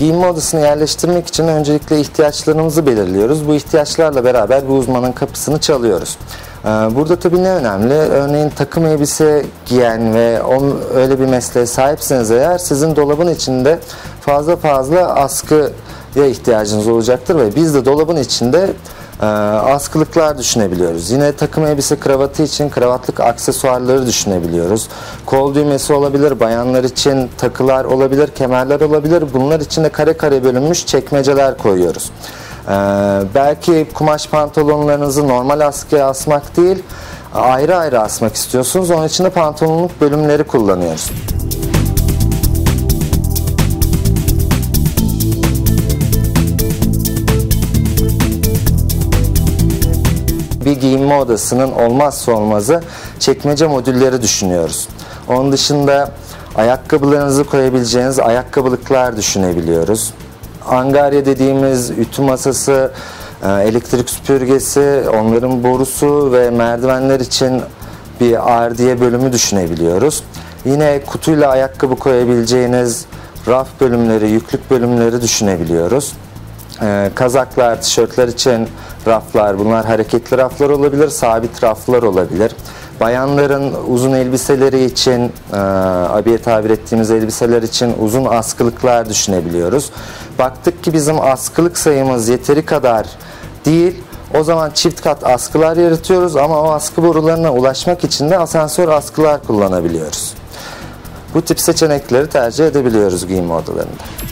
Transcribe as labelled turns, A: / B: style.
A: Giyinme odasını yerleştirmek için öncelikle ihtiyaçlarımızı belirliyoruz. Bu ihtiyaçlarla beraber bir uzmanın kapısını çalıyoruz. Ee, Burada tabii ne önemli? Örneğin takım elbise giyen ve on, öyle bir mesleğe sahipseniz eğer sizin dolabın içinde fazla fazla askıya ihtiyacınız olacaktır ve biz de dolabın içinde e, askılıklar düşünebiliyoruz. Yine takım elbise kravatı için kravatlık aksesuarları düşünebiliyoruz. Kol düğmesi olabilir, bayanlar için takılar olabilir, kemerler olabilir. Bunlar için de kare kare bölünmüş çekmeceler koyuyoruz. Ee, belki kumaş pantolonlarınızı normal askıya asmak değil, ayrı ayrı asmak istiyorsunuz. Onun için de pantolonluk bölümleri kullanıyoruz. Bir giyinme odasının olmazsa olmazı çekmece modülleri düşünüyoruz. Onun dışında ayakkabılarınızı koyabileceğiniz ayakkabılıklar düşünebiliyoruz. Angarya dediğimiz ütü masası, e, elektrik süpürgesi, onların borusu ve merdivenler için bir ardiye bölümü düşünebiliyoruz. Yine kutuyla ayakkabı koyabileceğiniz raf bölümleri, yüklük bölümleri düşünebiliyoruz. Ee, kazaklar, tişörtler için raflar, bunlar hareketli raflar olabilir, sabit raflar olabilir. Bayanların uzun elbiseleri için, e, abiye tabir ettiğimiz elbiseler için uzun askılıklar düşünebiliyoruz. Baktık ki bizim askılık sayımız yeteri kadar değil, o zaman çift kat askılar yaratıyoruz ama o askı borularına ulaşmak için de asansör askılar kullanabiliyoruz. Bu tip seçenekleri tercih edebiliyoruz giyinme odalarında.